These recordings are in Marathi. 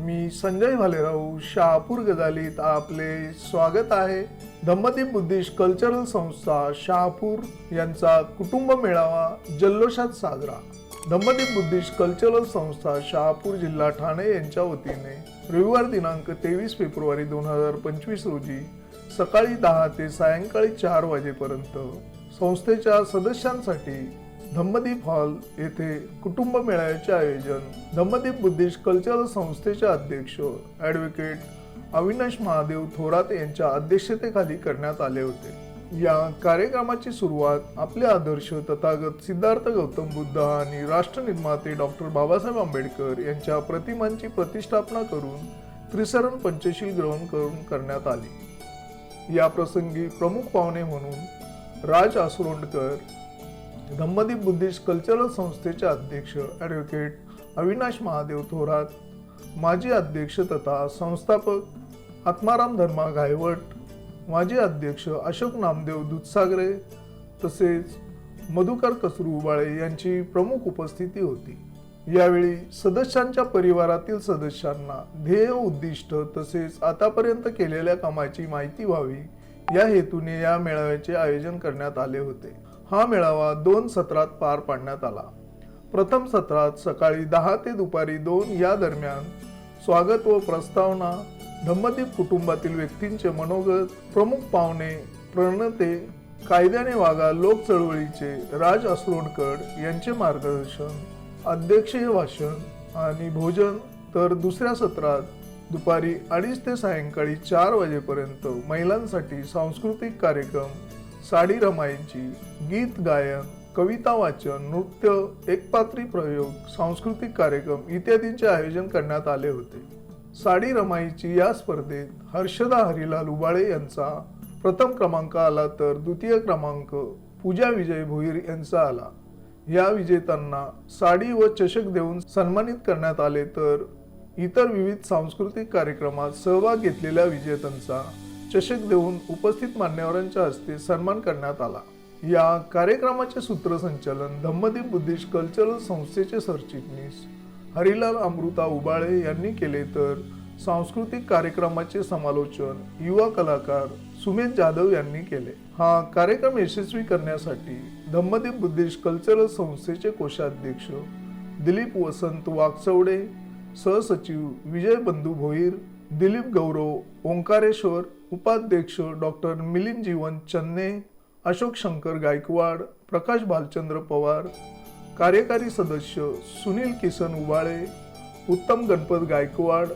मी संजय भालेराव शहापूर गजालीत आपले स्वागत आहे. धम्मती बुद्धिस्ट कल्चरल संस्था शहापूर यांचा कुटुंब मेळावा जल्लोषात साजरा. धम्मती बुद्धिस्ट कल्चरल संस्था शहापूर जिल्हा ठाणे यांच्या वतीने रविवार दिनांक तेवीस फेब्रुवारी दोन हजार पंचवीस रोजी सकाळी दहा ते सायंकाळी चार वाजेपर्यंत संस्थेच्या सदस्यांसाठी धम्मदीप हॉल येथे कुटुंब मेळाव्याचे आयोजन धम्मदीप बुद्धिस्ट कल्चरल संस्थेचे अध्यक्ष ॲडव्होकेट अविनाश महादेव थोरात यांच्या अध्यक्षतेखाली करण्यात आले होते. या कार्यक्रमाची सुरुवात आपले आदर्श तथागत सिद्धार्थ गौतम बुद्ध आणि राष्ट्रनिर्माते डॉक्टर बाबासाहेब आंबेडकर यांच्या प्रतिमांची प्रतिष्ठापना करून त्रिसरण पंचशील ग्रहण करून करण्यात आली. या प्रसंगी प्रमुख पाहुणे म्हणून राज आसरोंडकर धम्मदीप बुद्धिस्ट कल्चरल संस्थेचे अध्यक्ष ॲडव्होकेट अविनाश महादेव थोरात माजी अध्यक्ष तथा संस्थापक आत्माराम धर्मा गायवट माजी अध्यक्ष अशोक नामदेव दुधसागरे तसेच मधुकर कसरू उबाळे यांची प्रमुख उपस्थिती होती. यावेळी सदस्यांच्या परिवारातील सदस्यांना ध्येय उद्दिष्ट तसेच आतापर्यंत केलेल्या कामाची माहिती व्हावी या हेतूने या मेळाव्याचे आयोजन करण्यात आले होते. हा मेळावा दोन सत्रात पार पाडण्यात आला. प्रथम सत्रात सकाळी दहा ते दुपारी दोन या दरम्यान स्वागत व प्रस्तावना धम्मदीप कुटुंबातील व्यक्तींचे मनोगत प्रमुख पाहुणे प्रणते कायद्याने वागा लोक चळवळीचे राज असलोणकर यांचे मार्गदर्शन अध्यक्षीय भाषण आणि भोजन तर दुसऱ्या सत्रात दुपारी अडीच ते सायंकाळी चार वाजेपर्यंत महिलांसाठी सांस्कृतिक कार्यक्रम साडी रमाईची गीत गायन कविता वाचन नृत्य एकपात्री प्रयोग सांस्कृतिक कार्यक्रम इत्यादींचे आयोजन करण्यात आले होते. साडी रमाईची या स्पर्धेत हर्षदा हरिलाल उबाळे यांचा प्रथम क्रमांक आला तर द्वितीय क्रमांक पूजा विजय भोईर यांचा आला. या विजेत्यांना साडी व चषक देऊन सन्मानित करण्यात आले तर इतर विविध सांस्कृतिक कार्यक्रमात सहभाग घेतलेल्या विजेत्यांचा चषक देऊन उपस्थित मान्यवरांच्या हस्ते सन्मान करण्यात आला. या कार्यक्रमाचे सूत्रसंचालन धम्मदीप बुद्धिस्ट कल्चरल संस्थेचे सरचिटणीस हरिलाल अमृता उबाळे यांनी केले तर सांस्कृतिक कार्यक्रमाचे समालोचन युवा कलाकार सुमेध जाधव यांनी केले. हा कार्यक्रम यशस्वी करण्यासाठी धम्मदीप बुद्धिस्ट कल्चरल संस्थेचे कोषाध्यक्ष दिलीप वसंत वाकचवडे सहसचिव विजय बंधू भोईर दिलीप गौरव ओंकारेश्वर उपाध्यक्ष डॉक्टर मिलिंद जीवन चन्ने अशोक शंकर गायकवाड प्रकाश भालचंद्र पवार कार्यकारी सदस्य सुनील किसन उबाळे उत्तम गणपत गायकवाड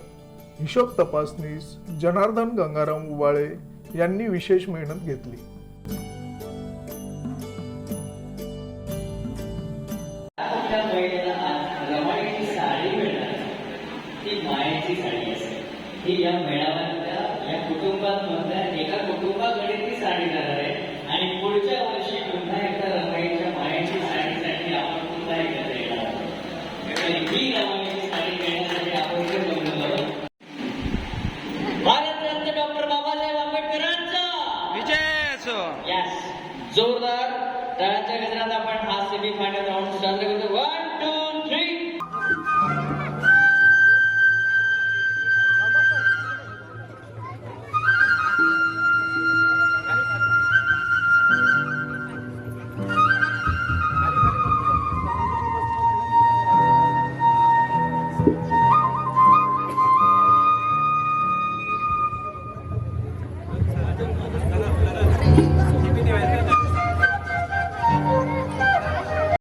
हिशोब तपासनीस जनार्दन गंगाराम उबाळे यांनी विशेष मेहनत घेतली. ही या मेळाव्यात कुटुंबात मधल्या एका कुटुंबाकडे ती साडी जाणार आहे. आणि पुढच्या वर्षी पुन्हा एकदा रमाईच्या मायेची साडीसाठी आपण पुन्हा एकत्र येणार आहोत. ही रमाईची साडी घेण्यासाठी आपण इथे जमलो आहोत भारतरत्न डॉक्टर बाबासाहेब आंबेडकरांचा! विजय असो यस जोरदार टाळ्यांच्या गजरात आपण हा सेमी फायनल राऊंड साजरा करतो. One two three